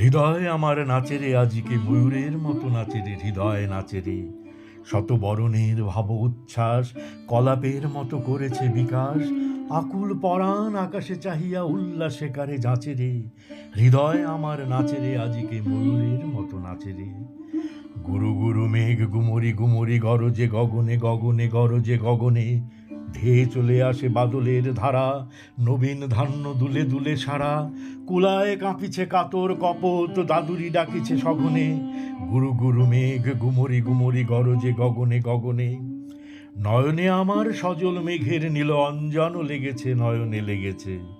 হৃদয় আমার নাচেরে আজিকে ময়ূরের মতো নাচেরে হৃদয় নাচেরে। শত বরণের ভাব উচ্ছ্বাস কলাপের মতো করেছে বিকাশ। আকুল পরাণ আকাশে চাহিয়া উল্লাসে কারে যাচে রে হৃদয় আমার নাচেরে আজিকে ময়ূরের মতো নাচে রে গুরু গুরু মেঘ গুমরি গুমরি গরজে গগনে গগনে গরজে গগনে। ধেয়ে চলে আসে বাদলের ধারা। নবীন ধান্য দুলে দুলে সারা। কুলায় কাঁপিছে কাতর কপত, দাদুরি ডাকিছে সঘনে। গুরু গুরু মেঘ, গুমরি গুমরি গরজে গগনে গগনে। নয়নে আমার সজল মেঘের নীল অঞ্জন লেগেছে, নয়নে লেগেছে।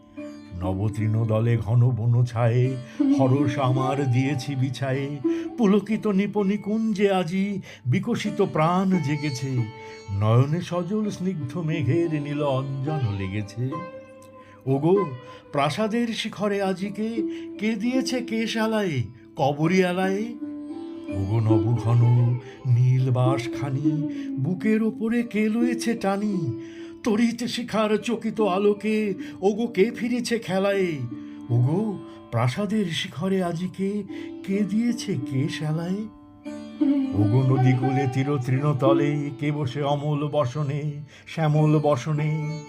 নবতৃণ দলে ঘন বন ছায়ে হরস আমার দিয়েছি বিছায়ে। পুলকিত নিপনি কুঞ্জে আজি বিকশিত প্রাণ জেগেছে। নয়নে সজল স্নিগ্ধ মেঘের নীল অঞ্জন লেগেছে। ওগো, প্রাসাদের শিখরে আজিকে কে দিয়েছে কেশালায় কবরি আলায় ওগো নব ঘন নীল বাস খানি বুকের ওপরে কে লয়েছে টানি? তরিতে শিখার চকিত আলোকে ওগো কে ফিরেছে খেলায়? ওগো, প্রাসাদের শিখরে আজিকে কে দিয়েছে কে শালায় ওগো নদী কূলে তীর তৃণতলে কে বসে অমল বসনে, শ্যামল বসনে?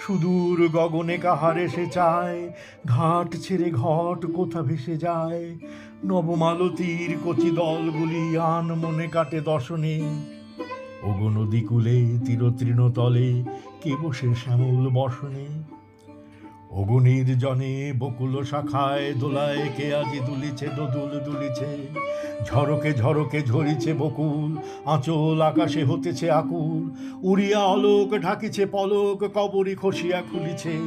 সুদূর গগনে কাহার এসে চায়? ঘাট ছেড়ে ঘট কোথা ভেসে যায়? নবমালতীর কচি দলগুলি আন মনে কাটে দর্শনে। ওগো নদী কূলে তীর তৃণতলে কে বসে শ্যামল বসনে? ওগো নির্জনে বকুল শাখায় দোলায়, কে আজি দুলিছে, দোদুল দুলিছে? ঝরকে ঝরকে ঝরিছে বকুল, আঁচল আকাশে হতেছে আকুল। উড়িয়া অলোক ঢাকিছে পলক, কবরি খসিয়া খুলিছে।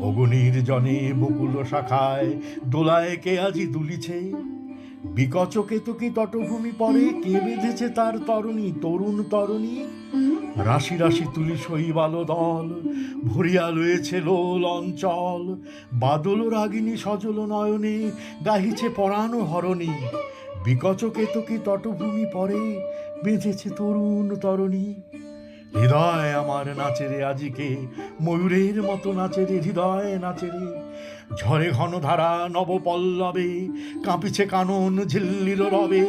ওগো জনে বকুল শাখায় দোলায়, কে আজি দুলিছে? বিকচকে তো কি তটভূমি পরে কে বেঁধেছে তার তরণী? তরুণ তরণী? রাশি রাশি তুলি শৈবাল দল, ভরিয়া লয়েছে লোল অঞ্চল, বাদল রাগিনী সজল নয়নে গাহিছে পরাণ হরণী। বিকচকে তো কি তটভূমি পরে বেঁধেছে তরুণ তরণী। হৃদয় আমার নাচেরে আজিকে, ময়ূরের মতো নাচেরে হৃদয় নাচেরে। ঝরে ঘন ধারা নবপল্লবে, কাঁপিছে কানন ঝিল্লির রবে।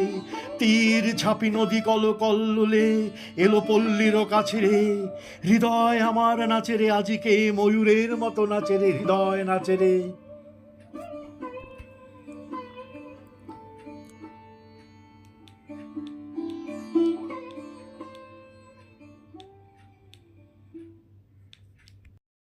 তীর ছাপি নদী কল কল্লোলে, এলো পল্লীর কাছে রে হৃদয় আমার নাচেরে আজিকে, ময়ূরের মতো নাচেরে, হৃদয় নাচেরে।